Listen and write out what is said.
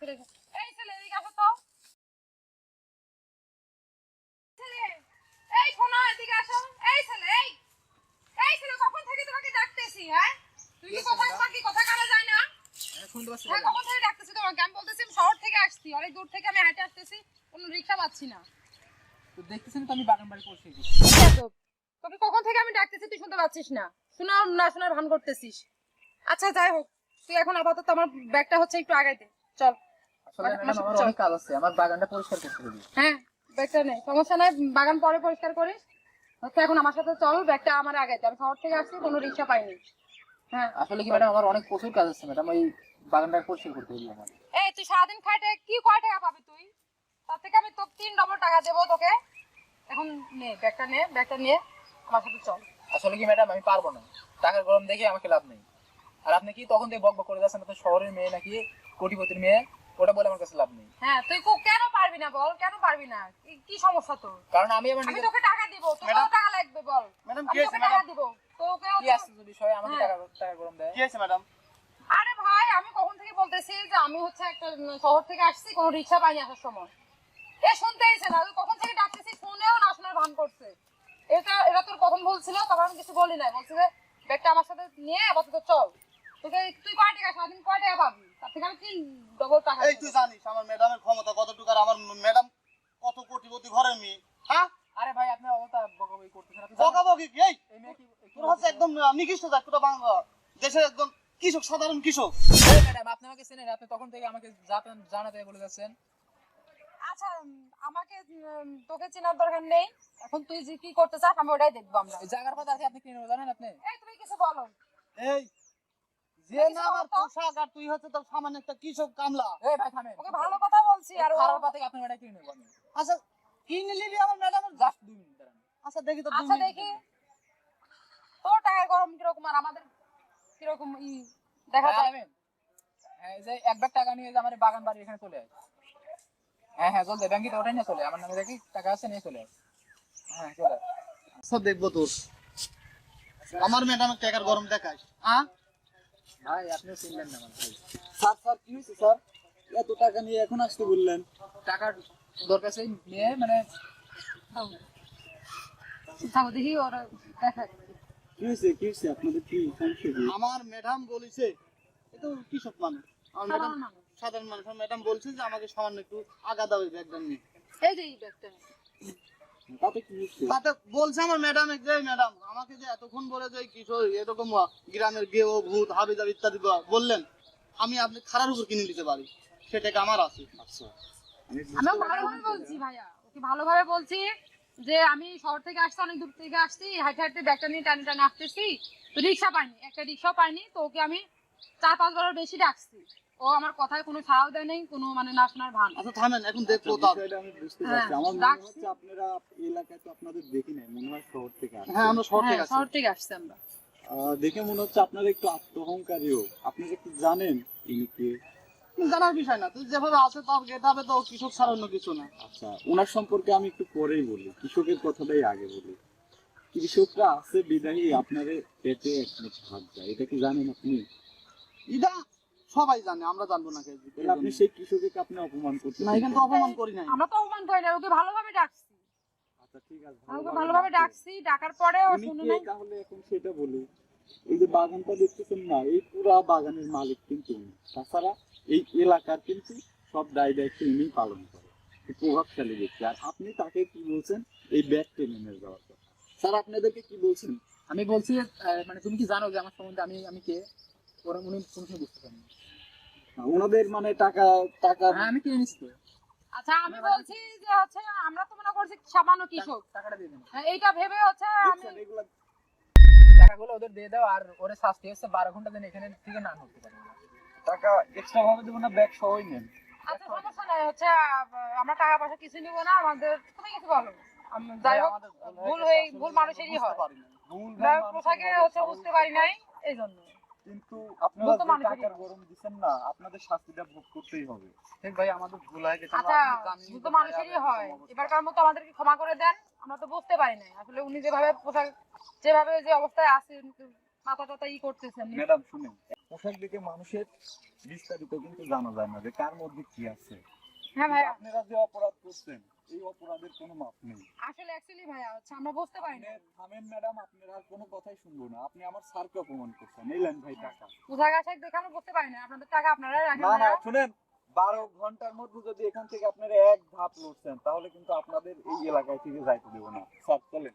ছেলে এই ছেলে এদিকে আসো তো। ছেলে এই শোনো এদিকে আসো। এই ছেলে এই এই ছেলে কখন থেকে তোমাকে ডাকতেছি হ্যাঁ? তুই কি কথা তোমার কি কথা কানে যায় না। হ্যাঁ কখন থেকে ডাকতেছি তোমাকে? আমি বলতেছি আমি শহর থেকে আসছি অনেক দূর থেকে আমি হেঁটে আসতেছি কোনো রিক্সা পাচ্ছি না। তো দেখতেছেন তো আমি বাগান বাড়ি তোকে কখন থেকে আমি ডাকতেছি তুই শুনতে পাচ্ছিস না। শোনা না শোনার ভান করতেছিস। আচ্ছা যাই হোক তুই এখন আপাতত আমার ব্যাগটা হচ্ছে একটু আগাইতে চল। আসলে ম্যাডাম আমার অনেক কাজ আছে আমার বাগানটা পরিষ্কার করতে হবে। হ্যাঁ ব্যাগটা নেই সমস্যা নাই বাগান পরে পরিষ্কার করিস। হচ্ছে এখন আমার সাথে চল ব্যাগটা আমার আগাইতে আমি শহর থেকে আসছি কোনো রিক্সা পাইনি। হ্যাঁ। আসলে কি ম্যাডাম আমার অনেক প্রচুর কাজ আছে ম্যাডাম ওই বাগানটা পরিষ্কার করতে হবে আমার। এই তুই সারাদিন খাটে কি কয় টাকা পাবি তুই? তার থেকে আমি তোকে তিন ডবল টাকা দেবো তোকে। এখন নে ব্যাগটা নে ব্যাগটা নিয়ে আমার সাথে চল। আসলে কি ম্যাডাম আমি পারব না। টাকার গরম দেখে আমাকে লাভ নেই। আর আপনি কি তখন দিয়ে বক বক করে যাচ্ছেন? তো শহরের মেয়ে নাকি কোটিপতির মেয়ে। ওটা বলে আমার কাছে লাভ নেই। হ্যাঁ তুই কো- কেন পারবি না বল? কেন পারবি না? কি- সমস্যা তোর? কারণ আমি আমার আমি তোকে টাকা দিব তোকে টাকা লাগবে বল। ম্যাডাম কি তোকে টাকা দিব তোকে কি আছে যে বিষয়ে আমাকে হ্যাঁ। টাকা টাকা গরম দেয়? কি হয়েছে ম্যাডাম? আরে ভাই আমি কখন থেকে বলতেছি যে আমি হচ্ছে একটা শহর থেকে আসছি কোনো রিক্সা পাইনি আসার সময়। এ শুনতে না তুই কখন থেকে ডাকতেছি শুনেও না শোনার ভান করছে। এটা এটা তোর কখন বলছিল? তখন আমি কিছু বলি নাই। বলছে যে ব্যাগটা আমার সাথে নিয়ে আপাতত চল। তোকে তুই কয় টাকা সারাদিন কয় টাকা পাবি? তার থেকে আমি তিন ডবল টাকা এই তুই জানিস আমার ম্যাডামের ক্ষমতা কতটুকু আর আমার ম্যাডাম কত কোটিপতি ঘরের মেয়ে? হ্যাঁ? আরে ভাই আপনি অবতা বকাবকি করতেছেন। আপনি জানেন- বকাবকি কি? এই? এই মেয়ে কি কি তোর হচ্ছে একদম নিকৃষ্ট জাত তোরা বাংলা। দেশের একদম কৃষক সাধারণ কৃষক। ম্যাডাম আপনি আমাকে চেনেন আপনি তখন থেকে আমাকে জানাতে জানাতে বলে যাচ্ছেন। আচ্ছা আমাকে তোকে চেনার দরকার নেই। এখন তুই যে কি করতে চাস আমি ওটাই দেখব আমরা। জায়গার কথা আছে আপনি কি জানেন আপনি? এই তুমি কিছু বলো। এই যে না আমার পোশাক আর তুই হচ্ছে তোর সামান্য একটা কৃষক কামলা। এই ভাই থামেন। ওকে ভালো কথা বলছি আর আর খারাপ কথা আপনি ম্যাডাম কি নেব আচ্ছা কি নিলি আমার ম্যাডামের জাস্ট দুই মিনিট দাঁড়ান। আচ্ছা দেখি তো আচ্ছা দেখি। তোর টাকা গরম কীরকম আর আমাদের কীরকম ই দেখা হ্যাঁ, হ্যাঁ এই যে এক ব্যাগ টাকা নিয়ে যে আমার বাগান বাড়ি এখানে চলে আয় হ্যাঁ হ্যাঁ জলদি ব্যাংকে ওটাই নিয়ে চলে আমার নামে দেখি টাকা আছে নিয়ে চলে আয়। হ্যাঁ চলে আয়। আচ্ছা দেখব তোর। আমার ম্যাডামের টাকার গরম দেখাস। হ্যাঁ ভাই আপনি চিনলেন না আমার ভাই। স্যার স্যার কি হয়েছে স্যার? এত টাকা নিয়ে এখন আসতে বললেন। টাকার দরকার সেই নিয়ে মানে থাকো দেখি ওরা দেখা কি হয়েছে কি হয়েছে? আপনাদের কি সমস্যা আমার ম্যাডাম বলেছে এ তো কৃষক মানুষ? আমার ম্যাডাম সাধারণ মানুষ। ম্যাডাম বলছে যে আমাকে সামান্য একটু আগা দাও এই ব্যাগটা নিয়ে। এই যে এই ব্যাগটা। তাতে কি হয়েছে তাতে বলছে আমার ম্যাডাম যে ম্যাডাম আমাকে যে এতক্ষণ বলে যে কিশোর এরকম গ্রামের গেও ভূত হাবি ইত্যাদি বললেন আমি আপনি খারার উপর কিনে নিতে পারি। সেটাকে আমার আছে। আচ্ছা। আমি আমি ভালোভাবে বলছি ভাইয়া ওকে ভালোভাবে বলছি যে আমি শহর থেকে আসছি অনেক দূর থেকে আসছি হাইটে হাইটে ব্যাগটা নিয়ে টানি টানি আসতেছি তো রিক্সা পাইনি একটা রিক্সা পাইনি তো ওকে আমি চার পাঁচ বারের বেশি ডাকছি। ও আমার কথায় কোনো সাড়াও দেয় নেই কোনো মানে না শোনার ভান। আচ্ছা থামেন এখন দেখব আচ্ছা, তার বিষয়টা আমি বুঝতে হ্যাঁ, পারছি। আমার মনে হচ্ছে আপনারা এই এলাকায় তো আপনাদের দেখি নাই মনে হয় শহর থেকে আসছেন। হ্যাঁ আমরা শহর থেকে হ্যাঁ আছি শহর থেকে আসছি আমরা। দেখে মনে হচ্ছে আপনারা একটু আত্মহংকারীও। আপনারা কি জানেন ইনি কে? জানার বিষয় না তুই যেভাবে আছে তার গেট হবে তো কৃষক ছাড়া অন্য কিছু না। আচ্ছা ওনার সম্পর্কে আমি একটু পরেই বলি কৃষকের কথাটাই আগে বলি। কৃষকরা আছে বিদায়ী আপনাদের পেটে এক মুঠ ভাত যায় এটা কি জানেন আপনি? এটা সবাই জানে আমরা জানব না আপনি সেই কৃষককে আপনি অপমান করতে না এখানে তো অপমান করি নাই। আমরা তো অপমান করি না ওকে ভালোভাবে ডাকছি। আচ্ছা ঠিক আছে ওকে ভালোভাবে ডাকছি। ডাকার পরে ও শুনে নাই। তাহলে এখন সেটা বলি এই যে বাগানটা দেখতেছেন না এই পুরা বাগানের মালিক কিন্তু উনি। তাছাড়া এই এলাকার কিন্তু সব দায় দায়িত্ব উনি পালন করে প্রভাবশালী ব্যক্তি। আর আপনি তাকে কি বলছেন? এই ব্যাগ টেনে নিয়ে যাওয়ার কথা স্যার আপনাদেরকে কি বলছেন? আমি বলছি আহ, মানে তুমি কি জানো যে আমার সম্বন্ধে আমি আমি কে? ওরা উনি কোনো সময় বুঝতে পারেন ওনাদের মানে টাকা টাকা হ্যাঁ আমি কিনে নিচ্ছি তো। আচ্ছা আমি বলছি যে হচ্ছে আমরা তো মনে করছি সামান্য কৃষক। টাকাটা দিয়ে দেন। হ্যাঁ, এইটা ভেবে হচ্ছে আমি টাকাগুলো ওদের দিয়ে দাও আর ওরে শাস্তি হচ্ছে বারো ঘণ্টা দিন এখানে থেকে না পারবে না। টাকা এক্সট্রা ভাবে দেবো না ব্যাগ সহই নেন। আচ্ছা সমস্যা নাই হচ্ছে আমরা টাকা পয়সা কিছু নিব না আমাদের তুমি কিছু বলো। যাই হোক ভুল হয়ে হয়ে ভুল মানুষেরই হয়। ভুল পোশাকে হচ্ছে বুঝতে পারি নাই এই জন্য। কিন্তু আপনারা যে টাকার গরম দিচ্ছেন না আপনাদের শাস্তিটা ভোগ করতেই হবে। ঠিক ভাই আমাদের ভুল হয়ে গেছে আমরা আচ্ছা ভুল তো মানুষেরই হয়। এবারকার মতো আমাদেরকে ক্ষমা করে দেন আমরা তো বুঝতে পারি নাই। আসলে উনি যেভাবে পোশাক যেভাবে যে অবস্থায় আছে মাথা টাথা ই করতেছেন। ম্যাডাম শুনেন। পোশাক দেখে মানুষের বিস্তারিত কিন্তু জানা যায় না যে কার মধ্যে কি আছে। হ্যাঁ ভাইয়া। আপনারা যে অপরাধ করছেন এই অপরাধের কোনো মাপ নেই। আসলে অ্যাকচুয়ালি ভাইয়া হচ্ছে আমরা বুঝতে পারি না। থামেন ম্যাডাম আপনার আর কোনো কথাই শুনব না। আপনি আমার স্যারকে অপমান করছেন। নিলেন ভাই টাকা। পোশাক আশাক দেখে বুঝতে পারি না। আপনাদের টাকা আপনারা রাখেন না না শুনেন বারো ঘণ্টার মধ্যে যদি এখান থেকে আপনারা এক ধাপ লড়ছেন তাহলে কিন্তু আপনাদের এই এলাকায় থেকে যাইতে দেবো না। স্যার চলেন।